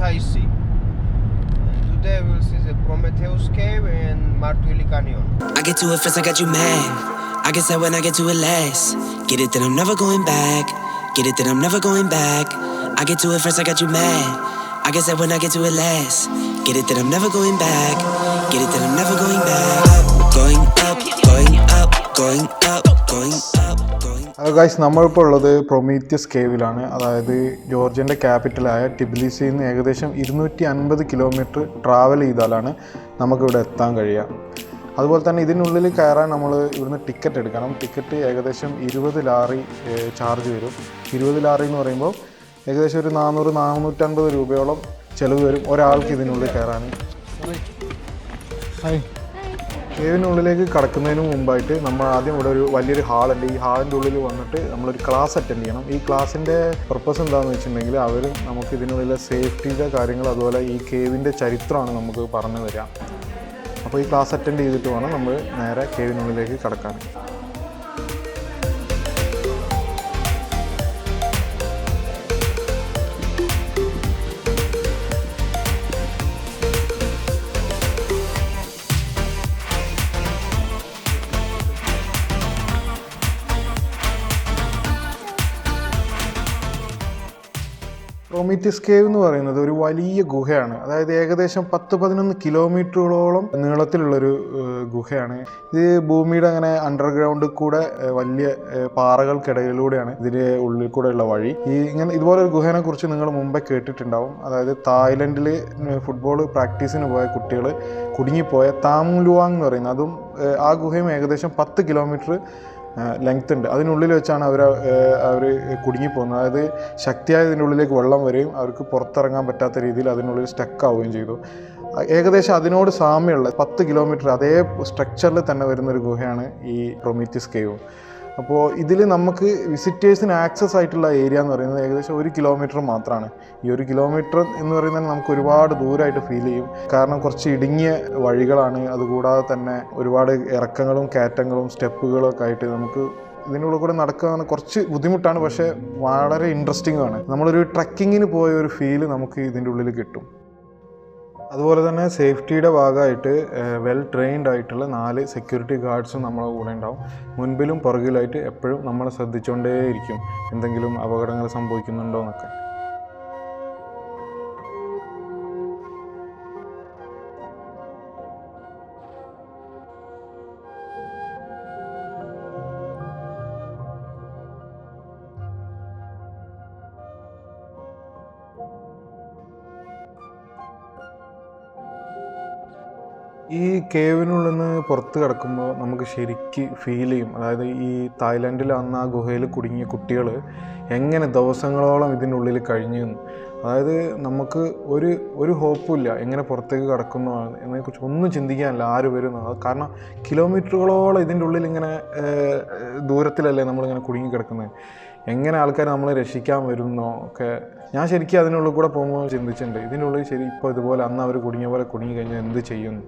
Kutaisi. And today we'll see the Prometheus Cave and Martuili Canyon. I get to it first, I got you mad. I guess that when I get to it last. Get it, then I'm never going back. Get it, then I'm never going back. I get to it first, I got you mad. I guess that when I get to it last. Get it, then I'm never going back. Get it, then I'm never going back. Guys നമ്മളിപ്പോൾ ഉള്ളത് പ്രൊമീത്യസ് കേവിലാണ് അതായത് ജോർജിയന്റെ ക്യാപിറ്റലായ ടിബിലിസിയിൽ നിന്ന് ഏകദേശം ഇരുന്നൂറ്റി അൻപത് kilometre travel ചെയ്താലാണ് നമുക്കിവിടെ എത്താൻ കഴിയുക. അതുപോലെ തന്നെ ഇതിനുള്ളിൽ കയറാൻ നമ്മൾ ഇവിടുന്ന് ടിക്കറ്റ് എടുക്കണം. ടിക്കറ്റ് ഏകദേശം ഇരുപത് ലാറി ചാർജ് വരും. ഇരുപത് ലാറി എന്ന് പറയുമ്പോൾ ഏകദേശം ഒരു നാനൂറ് നാനൂറ്റൻപത് രൂപയോളം ചിലവ് വരും ഒരാൾക്ക് ഇതിനുള്ളിൽ കയറാൻ. ഹായ് കേവിനുള്ളിലേക്ക് കടക്കുന്നതിന് മുമ്പായിട്ട് നമ്മൾ ആദ്യം ഇവിടെ ഒരു വലിയൊരു ഹാളുണ്ട്. ഈ ഹാളിന്റെ ഉള്ളിൽ വന്നിട്ട് നമ്മളൊരു ക്ലാസ് അറ്റൻഡ് ചെയ്യണം. ഈ ക്ലാസ്സിന്റെ പർപ്പസ് എന്താണെന്ന് വെച്ചിട്ടുണ്ടെങ്കിൽ അവർ നമുക്ക് ഇതിനുള്ളിലെ സേഫ്റ്റിയുടെ കാര്യങ്ങൾ അതുപോലെ ഈ കേവിന്റെ ചരിത്രമാണ് നമുക്ക് പറഞ്ഞു തരിക അപ്പോൾ ഈ ക്ലാസ് അറ്റൻഡ് ചെയ്തിട്ട് വേണം നമ്മൾ നേരെ കേവിനുള്ളിലേക്ക് കടക്കാൻ. പ്രൊമീത്യസ് കേവ് എന്ന് പറയുന്നത് ഒരു വലിയ ഗുഹയാണ്. അതായത് ഏകദേശം പത്ത് പതിനൊന്ന് കിലോമീറ്ററുകളോളം നീളത്തിലുള്ളൊരു ഗുഹയാണ്. ഇത് ഭൂമിയുടെ അങ്ങനെ അണ്ടർഗ്രൗണ്ട് കൂടെ വലിയ പാറകൾക്കിടയിലൂടെയാണ് ഇതിന്റെ ഉള്ളിൽ കൂടെയുള്ള വഴി. ഈ ഇങ്ങനെ ഇതുപോലെ ഒരു ഗുഹേനെ കുറിച്ച് നിങ്ങൾ മുമ്പേ കേട്ടിട്ടുണ്ടാവും. അതായത് തായ്ലൻഡിൽ ഫുട്ബോൾ പ്രാക്ടീസിന് പോയ കുട്ടികൾ കുടുങ്ങിപ്പോയ താമുലുവാങ് എന്ന് പറയുന്നത് അതും ആ ഗുഹയും ഏകദേശം പത്ത് കിലോമീറ്റർ ലെങ്ത് ഉണ്ട്. അതിനുള്ളിൽ വെച്ചാണ് അവർ അവർ കുടുങ്ങിപ്പോകുന്നത്. അതായത് ശക്തിയായ ഉള്ളിലേക്ക് വെള്ളം വരികയും അവർക്ക് പുറത്തിറങ്ങാൻ പറ്റാത്ത രീതിയിൽ അതിനുള്ളിൽ സ്റ്റക്ക് ആവുകയും ചെയ്തു. ഏകദേശം അതിനോട് സാമ്യമുള്ള പത്ത് കിലോമീറ്റർ അതേ സ്ട്രക്ചറിൽ തന്നെ വരുന്നൊരു ഗുഹയാണ് ഈ പ്രൊമീത്യസ് കേവ് അപ്പോൾ ഇതിൽ നമുക്ക് വിസിറ്റേഴ്സിന് ആക്സസ് ആയിട്ടുള്ള ഏരിയ എന്ന് പറയുന്നത് ഏകദേശം ഒരു കിലോമീറ്റർ മാത്രമാണ് ഈ ഒരു കിലോമീറ്റർ എന്ന് പറയുന്നത് നമുക്ക് ഒരുപാട് ദൂരമായിട്ട് ഫീൽ ചെയ്യും. കാരണം കുറച്ച് ഇടുങ്ങിയ വഴികളാണ്. അതുകൂടാതെ തന്നെ ഒരുപാട് ഇറക്കങ്ങളും കയറ്റങ്ങളും സ്റ്റെപ്പുകളും ഒക്കെ ആയിട്ട് നമുക്ക് ഇതിനുള്ള കൂടെ നടക്കുകയാണ് കുറച്ച് ബുദ്ധിമുട്ടാണ്. പക്ഷേ വളരെ ഇൻട്രസ്റ്റിംഗ് ആണ്. നമ്മളൊരു ട്രക്കിങ്ങിന് പോയ ഒരു ഫീൽ നമുക്ക് ഇതിന്റെ ഉള്ളിൽ കിട്ടും. അതുപോലെ തന്നെ സേഫ്റ്റിയുടെ ഭാഗമായിട്ട് വെൽ ട്രെയിൻഡ് ആയിട്ടുള്ള നാല് സെക്യൂരിറ്റി ഗാർഡ്സും നമ്മളെ കൂടെ ഉണ്ടാവും. മുൻപിലും പുറകിലായിട്ട് എപ്പോഴും നമ്മളെ ശ്രദ്ധിച്ചുകൊണ്ടേയിരിക്കും എന്തെങ്കിലും അപകടങ്ങൾ സംഭവിക്കുന്നുണ്ടോ എന്നൊക്കെ. ഈ കേവിനുള്ളിൽ നിന്ന് പുറത്ത് കിടക്കുമ്പോൾ നമുക്ക് ശരിക്ക് ഫീൽ ചെയ്യും. അതായത് ഈ തായ്ലൻഡിൽ അന്ന് ആ ഗുഹയിൽ കുടുങ്ങിയ കുട്ടികൾ എങ്ങനെ ദിവസങ്ങളോളം ഇതിനുള്ളിൽ കഴിഞ്ഞു. അതായത് നമുക്ക് ഒരു ഒരു ഹോപ്പും ഇല്ല. എങ്ങനെ പുറത്തേക്ക് കടക്കുന്നു എന്നതിനെക്കുറിച്ച് ഒന്നും ചിന്തിക്കാനില്ല. ആര് വരുന്നു കാരണം കിലോമീറ്ററുകളോളം ഇതിന്റെ ഉള്ളിൽ ഇങ്ങനെ ദൂരത്തിലല്ലേ നമ്മളിങ്ങനെ കുടുങ്ങി കിടക്കുന്നത്. എങ്ങനെ ആൾക്കാർ നമ്മളെ രക്ഷിക്കാൻ വരുന്നോ ഒക്കെ. ഞാൻ ശരിക്കും അതിനുള്ളിൽ കൂടെ പോകുമ്പോൾ ചിന്തിച്ചിട്ടുണ്ട്. ഇതിനുള്ളിൽ ശരി ഇപ്പോൾ ഇതുപോലെ അന്ന് അവർ കുടുങ്ങിയ പോലെ കുടുങ്ങി കഴിഞ്ഞാൽ എന്ത് ചെയ്യുന്നു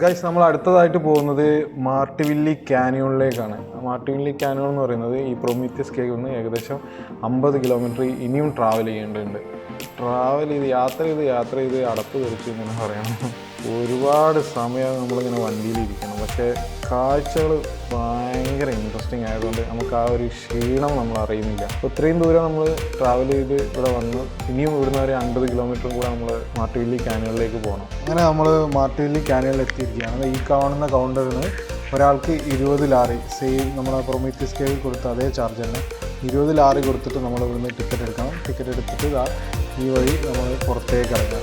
ഗൈസ് നമ്മൾ അടുത്തതായിട്ട് പോകുന്നത് മാർട്ടിവില്ലി കാനിയോണിലേക്കാണ്. മാർട്ടിവില്ലി കാനിയോൺ എന്ന് പറയുന്നത് ഈ പ്രൊമീത്യസ് കേവിൽ നിന്ന് ഏകദേശം അമ്പത് കിലോമീറ്റർ ഇനിയും ട്രാവൽ ചെയ്യേണ്ടതുണ്ട്. ട്രാവൽ ചെയ്ത് യാത്ര ചെയ്ത് യാത്ര ചെയ്ത് അടപ്പ് തെറിച്ച് ഇങ്ങനെ പറയണം ഒരുപാട് സമയം നമ്മളിങ്ങനെ വണ്ടിയിലിരിക്കണം പക്ഷേ കാഴ്ചകൾ ഭയങ്കര ഇൻട്രസ്റ്റിംഗ് ആയതുകൊണ്ട് നമുക്ക് ആ ഒരു ക്ഷീണം നമ്മൾ അറിയുന്നില്ല. ഇത്രയും ദൂരം നമ്മൾ ട്രാവൽ ചെയ്ത് ഇവിടെ വന്ന് ഇനിയും ഇവിടുന്ന് ഒരു അൻപത് കിലോമീറ്ററും കൂടെ നമ്മൾ മാട്ടുവില്ലി ക്യാനുകളിലേക്ക് പോകണം. അങ്ങനെ നമ്മൾ മാട്ടുവില്ലി ക്യാനുകളിൽ എത്തിയിരിക്കുകയാണ്. ഈ കാണുന്ന കൗണ്ടറിൽ നിന്ന് ഒരാൾക്ക് ഇരുപത് ലാറി സെയിം നമ്മുടെ പ്രൊമീത്തി കേവിൽ കൊടുത്ത അതേ ചാർജ് തന്നെ ഇരുപത് ലാറി കൊടുത്തിട്ട് നമ്മൾ ഇവിടുന്ന് ടിക്കറ്റ് എടുക്കണം. ടിക്കറ്റ് എടുത്തിട്ട് ഈ വഴി നമ്മൾ പുറത്തേക്ക് ഇറങ്ങാം.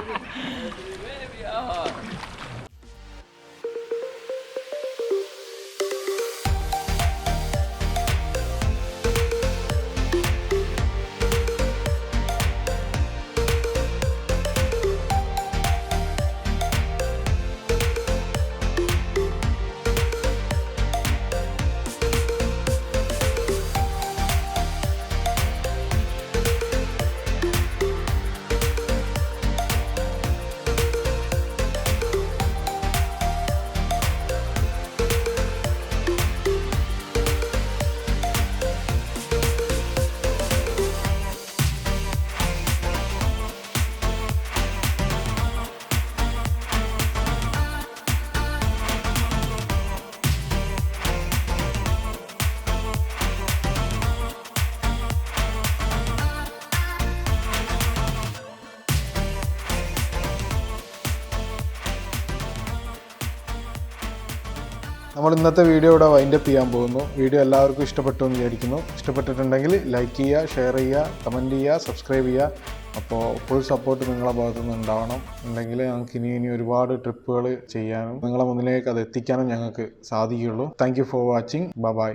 ハハハハ! നമ്മൾ ഇന്നത്തെ വീഡിയോ ഇവിടെ വൈൻഡപ്പ് ചെയ്യാൻ പോകുന്നു. വീഡിയോ എല്ലാവർക്കും ഇഷ്ടപ്പെട്ടു എന്ന് വിചാരിക്കുന്നു. ഇഷ്ടപ്പെട്ടിട്ടുണ്ടെങ്കിൽ ലൈക്ക് ചെയ്യുക ഷെയർ ചെയ്യുക കമന്റ് ചെയ്യുക സബ്സ്ക്രൈബ് ചെയ്യുക. അപ്പോൾ ഫുൾ സപ്പോർട്ട് നിങ്ങളെ ഭാഗത്തു നിന്ന് ഉണ്ടാവണം. ഉണ്ടെങ്കിൽ ഞങ്ങൾക്ക് ഇനി ഇനി ഒരുപാട് ട്രിപ്പുകൾ ചെയ്യാനും നിങ്ങളെ മുന്നിലേക്ക് അത് എത്തിക്കാനും ഞങ്ങൾക്ക് സാധിക്കുകയുള്ളൂ. Thank for watching bye